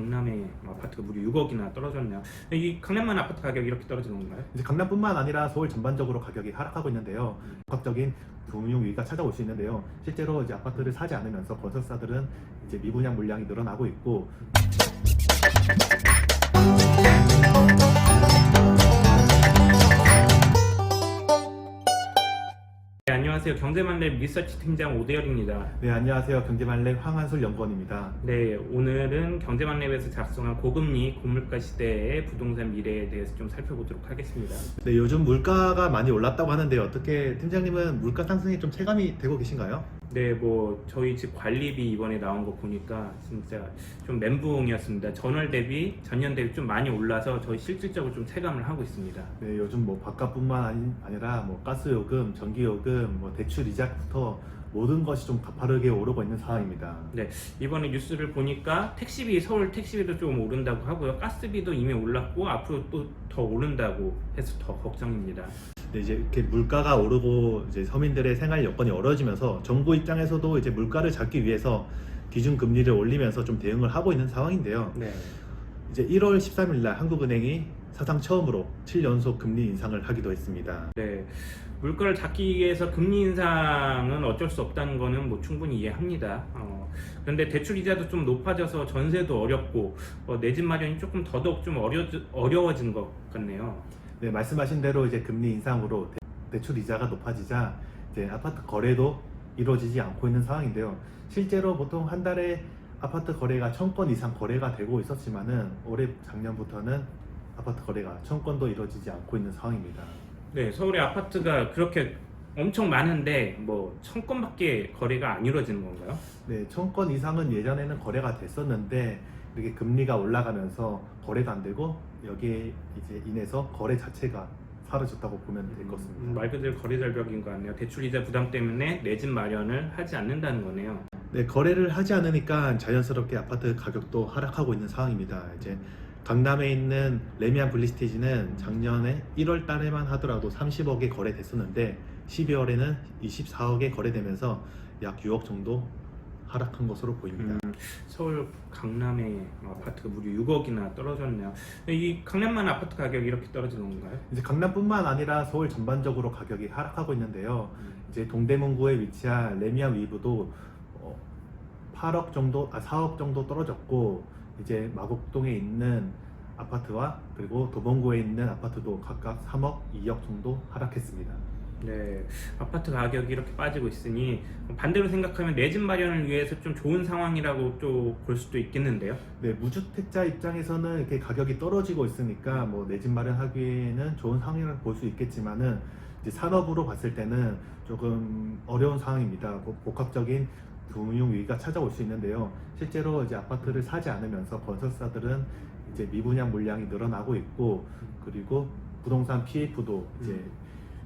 강남의 아파트가 무려 6억이나 떨어졌네요. 이 강남만 아파트 가격이 이렇게 떨어지는 건가요? 이제 강남뿐만 아니라 서울 전반적으로 가격이 하락하고 있는데요. 복합적인 금융 위기가 찾아올 수 있는데요. 실제로 이제 아파트를 사지 않으면서 건설사들은 이제 미분양 물량이 늘어나고 있고 안녕하세요. 경제만렙 리서치 팀장 오대열입니다. 네 안녕하세요 경제만렙 황한술 연구원입니다. 네, 오늘은 경제만렙에서 작성한 고금리 고물가 시대의 부동산 미래에 대해서 좀 살펴보도록 하겠습니다. 네 요즘 물가가 많이 올랐다고 하는데요. 어떻게 팀장님은 물가 상승이 좀 체감이 되고 계신가요? 네, 뭐 저희 집 관리비 이번에 나온 거 보니까 진짜 좀 멘붕이었습니다. 전월 대비 전년 대비 좀 많이 올라서 저희 실질적으로 좀 체감을 하고 있습니다. 네 요즘 뭐 밥값뿐만 아니, 아니라 뭐 가스 요금, 전기 요금, 뭐 대출 이자부터 모든 것이 좀 가파르게 오르고 있는 상황입니다. 이번에 뉴스를 보니까 택시비 서울 택시비도 좀 오른다고 하고요. 가스비도 이미 올랐고 앞으로 또 더 오른다고 해서 더 걱정입니다. 네, 이제 이렇게 물가가 오르고 이제 서민들의 생활 여건이 어려지면서 정부 입장에서도 이제 물가를 잡기 위해서 기준 금리를 올리면서 좀 대응을 하고 있는 상황인데요. 네. 이제 1월 13일 날 한국은행이 사상 처음으로 7연속 금리 인상을 하기도 했습니다. 네. 물가를 잡기 위해서 금리 인상은 어쩔 수 없다는 거는 뭐 충분히 이해합니다. 어, 그런데 대출 이자도 좀 높아져서 전세도 어렵고 어, 내집 마련이 조금 더더욱 좀 어려, 어려워진 것 같네요. 네, 말씀하신 대로 이제 금리 인상으로 대, 출 이자가 높아지자 이제 아파트 거래도 이루어지지 않고 있는 상황인데요. 실제로 보통 한 달에 아파트 거래가 천 건 이상 거래가 되고 있었지만은 올해 작년부터는 아파트 거래가 천 건도 이루어지지 않고 있는 상황입니다. 네, 서울의 아파트가 그렇게 엄청 많은데 뭐 천 건밖에 거래가 안 이루어지는 건가요? 네, 천 건 이상은 예전에는 거래가 됐었는데 이렇게 금리가 올라가면서 거래가 안 되고 여기에 이제 인해서 거래 자체가 사라졌다고 보면 될것 음, 같습니다. 말 그대로 거래 절벽인 것 같네요. 대출 이자 부담 때문에 내 집 마련을 하지 않는다는 거네요. 네, 거래를 하지 않으니까 자연스럽게 아파트 가격도 하락하고 있는 상황입니다. 이제 강남에 있는 레미안 블리스테이지는 작년에 1월 달에만 하더라도 30억에 거래됐었는데 12월에는 24억에 거래되면서 약 6억 정도 하락한 것으로 보입니다. 음, 서울 강남의 아파트가 무려 6억이나 떨어졌네요. 이 강남만 아파트 가격이 이렇게 떨어지는 건가요? 이제 강남뿐만 아니라 서울 전반적으로 가격이 하락하고 있는데요. 이제 동대문구에 위치한 레미안 위브도 어, 8억 정도, 아 4억 정도 떨어졌고 이제 마곡동에 있는 아파트와 그리고 도봉구에 있는 아파트도 각각 3억, 2억 정도 하락했습니다. 네, 아파트 가격이 이렇게 빠지고 있으니 반대로 생각하면 내 집 마련을 위해서 좀 좋은 상황이라고 또 볼 수도 있겠는데요. 네, 무주택자 입장에서는 이렇게 가격이 떨어지고 있으니까 뭐 내 집 마련하기에는 좋은 상황이라고 볼 수 있겠지만은 이제 산업으로 봤을 때는 조금 어려운 상황입니다. 뭐 복합적인 금융 위기가 찾아올 수 있는데요. 실제로 이제 아파트를 사지 않으면서 건설사들은 이제 미분양 물량이 늘어나고 있고 그리고 부동산 PF도 이제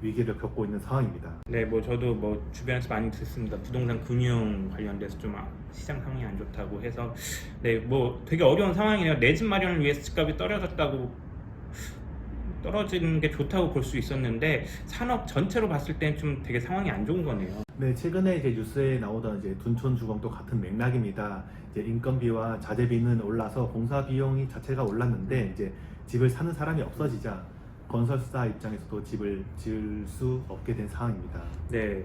위기를 겪고 있는 상황입니다. 네, 뭐 저도 뭐 주변에서 많이 듣습니다. 부동산 금융 관련돼서 좀 아, 시장 상황이 안 좋다고 해서 네, 뭐 되게 어려운 상황이네요. 내 집 마련을 위해서 집값이 떨어졌다고 떨어지는 게 좋다고 볼 수 있었는데 산업 전체로 봤을 때는 좀 되게 상황이 안 좋은 거네요. 네, 최근에 이제 뉴스에 나오던 이제 둔촌 주공도 같은 맥락입니다. 이제 인건비와 자재비는 올라서 공사 비용이 자체가 올랐는데 이제 집을 사는 사람이 없어지자 건설사 입장에서도 집을 지을 수 없게 된 상황입니다. 네,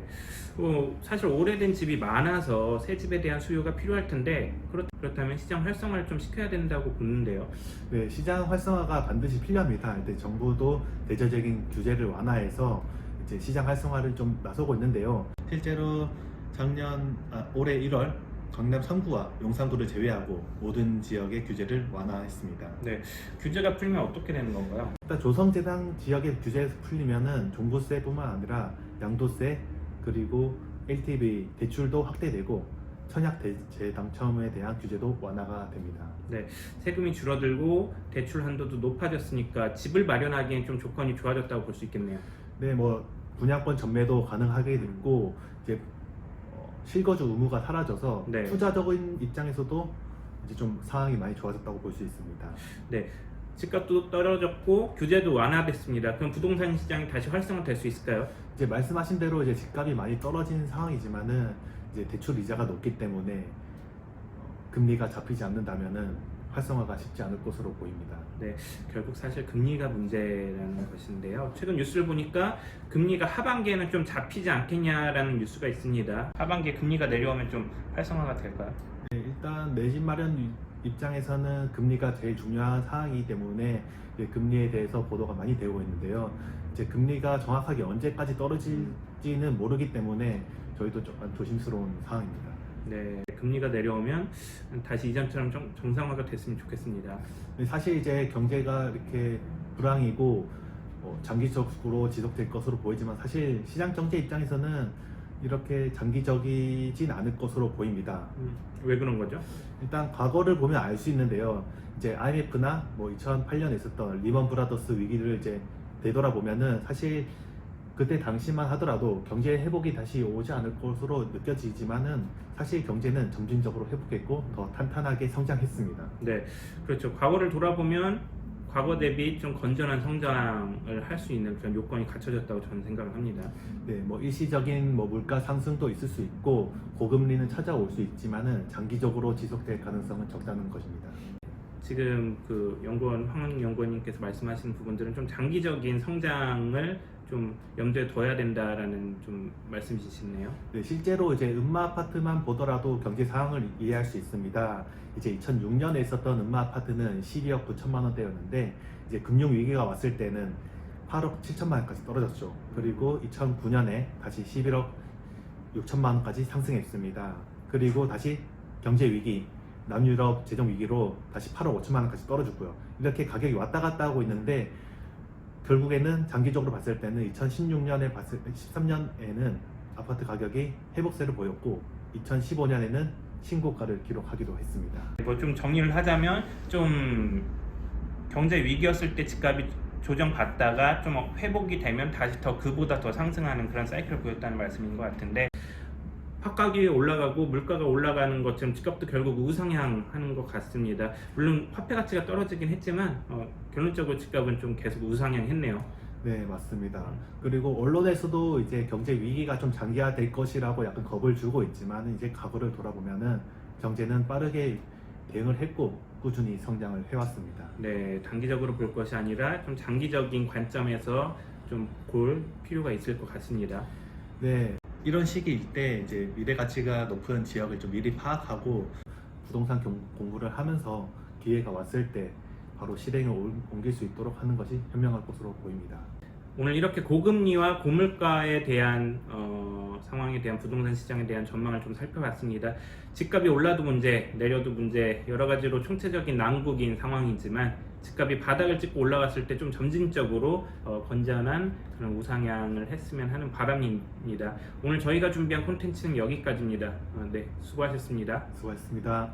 어, 사실 오래된 집이 많아서 새 집에 대한 수요가 필요할 텐데 그렇, 그렇다면 시장 활성화를 좀 시켜야 된다고 보는데요. 네, 시장 활성화가 반드시 필요합니다. 근데 정부도 대대적인 규제를 완화해서 이제 시장 활성화를 좀 나서고 있는데요. 실제로 작년 아, 올해 1월 강남 3구와 용산구를 제외하고 모든 지역의 규제를 완화했습니다. 네, 규제가 풀리면 어떻게 되는 건가요? 일단 조성재당 지역의 규제에서 풀리면은 종부세뿐만 아니라 양도세 그리고 LTV 대출도 확대되고 청약 대제 당첨에 대한 규제도 완화가 됩니다. 세금이 줄어들고 대출 한도도 높아졌으니까 집을 마련하기엔 좀 조건이 좋아졌다고 볼 수 있겠네요. 네, 뭐 분양권 전매도 가능하게 됐고 이제 어, 실거주 의무가 사라져서 네. 투자적인 입장에서도 이제 좀 상황이 많이 좋아졌다고 볼 수 있습니다. 집값도 떨어졌고 규제도 완화됐습니다. 그럼 부동산 시장이 다시 활성화될 수 있을까요? 이제 말씀하신 대로 이제 집값이 많이 떨어진 상황이지만은 이제 대출 이자가 높기 때문에 어, 금리가 잡히지 않는다면은 활성화가 쉽지 않을 것으로 보입니다. 결국 사실 금리가 문제라는 것인데요. 최근 뉴스를 보니까 금리가 하반기에는 좀 잡히지 않겠냐라는 뉴스가 있습니다. 하반기에 금리가 내려오면 좀 활성화가 될까요? 네, 일단 내집 마련 입장에서는 금리가 제일 중요한 사항이기 때문에 금리에 대해서 보도가 많이 되고 있는데요. 이제 금리가 정확하게 언제까지 떨어질지는 모르기 때문에 저희도 조금 조심스러운 상황입니다. 네, 금리가 내려오면 다시 이전처럼 좀 정상화가 됐으면 좋겠습니다. 근데 사실 이제 경제가 이렇게 불황이고 어, 장기적으로 지속될 것으로 보이지만 사실 시장 경제 입장에서는 이렇게 장기적이진 않을 것으로 보입니다. 음, 왜 그런 거죠? 일단 과거를 보면 알 수 있는데요. 이제 IMF나 뭐 2008년에 있었던 리먼 브라더스 위기를 이제 되돌아보면은 사실 그때 당시만 하더라도 경제 회복이 다시 오지 않을 것으로 느껴지지만은 사실 경제는 점진적으로 회복했고 더 탄탄하게 성장했습니다. 네, 그렇죠. 과거를 돌아보면 과거 대비 좀 건전한 성장을 할 수 있는 그런 요건이 갖춰졌다고 저는 생각을 합니다. 네, 뭐 일시적인 뭐 물가 상승도 있을 수 있고 고금리는 찾아올 수 있지만은 장기적으로 지속될 가능성은 적다는 것입니다. 지금 그 연구원 황은 연구원님께서 말씀하시는 부분들은 좀 장기적인 성장을 좀 염두에 둬야 된다라는 좀 말씀이시네요. 네, 실제로 이제 음마 아파트만 보더라도 경제 상황을 이해할 수 있습니다. 이제 2006년에 있었던 음마 아파트는 12억 9천만 원대였는데 이제 금융 위기가 왔을 때는 8억 7천만 원까지 떨어졌죠. 그리고 2009년에 다시 11억 6천만 원까지 상승했습니다. 그리고 다시 경제 위기, 남유럽 재정 위기로 다시 8억 5천만 원까지 떨어졌고요. 이렇게 가격이 왔다 갔다 하고 있는데 결국에는 장기적으로 봤을 때는 2016년에 봤을 때 13년에는 아파트 가격이 회복세를 보였고 2015년에는 신고가를 기록하기도 했습니다. 뭐 좀 정리를 하자면 좀 경제 위기였을 때 집값이 조정받다가 좀 회복이 되면 다시 더 그보다 더 상승하는 그런 사이클을 보였다는 말씀인 것 같은데 화가격이 올라가고 물가가 올라가는 것처럼 집값도 결국 우상향하는 것 같습니다. 물론 화폐 가치가 떨어지긴 했지만 어, 결론적으로 집값은 좀 계속 우상향했네요. 네, 맞습니다. 그리고 언론에서도 이제 경제 위기가 좀 장기화될 것이라고 약간 겁을 주고 있지만 이제 과거를 돌아보면은 경제는 빠르게 대응을 했고 꾸준히 성장을 해왔습니다. 네, 단기적으로 볼 것이 아니라 좀 장기적인 관점에서 좀 볼 필요가 있을 것 같습니다. 네, 이런 시기일 때 이제 미래 가치가 높은 지역을 좀 미리 파악하고 부동산 경- 공부를 하면서 기회가 왔을 때 바로 실행에 올- 옮길 수 있도록 하는 것이 현명할 것으로 보입니다. 오늘 이렇게 고금리와 고물가에 대한 어, 상황에 대한 부동산 시장에 대한 전망을 좀 살펴봤습니다. 집값이 올라도 문제, 내려도 문제, 여러 가지로 총체적인 난국인 상황이지만 집값이 바닥을 찍고 올라갔을 때 좀 점진적으로 어, 건전한 그런 우상향을 했으면 하는 바람입니다. 오늘 저희가 준비한 콘텐츠는 여기까지입니다. 어, 네, 수고하셨습니다. 수고하셨습니다.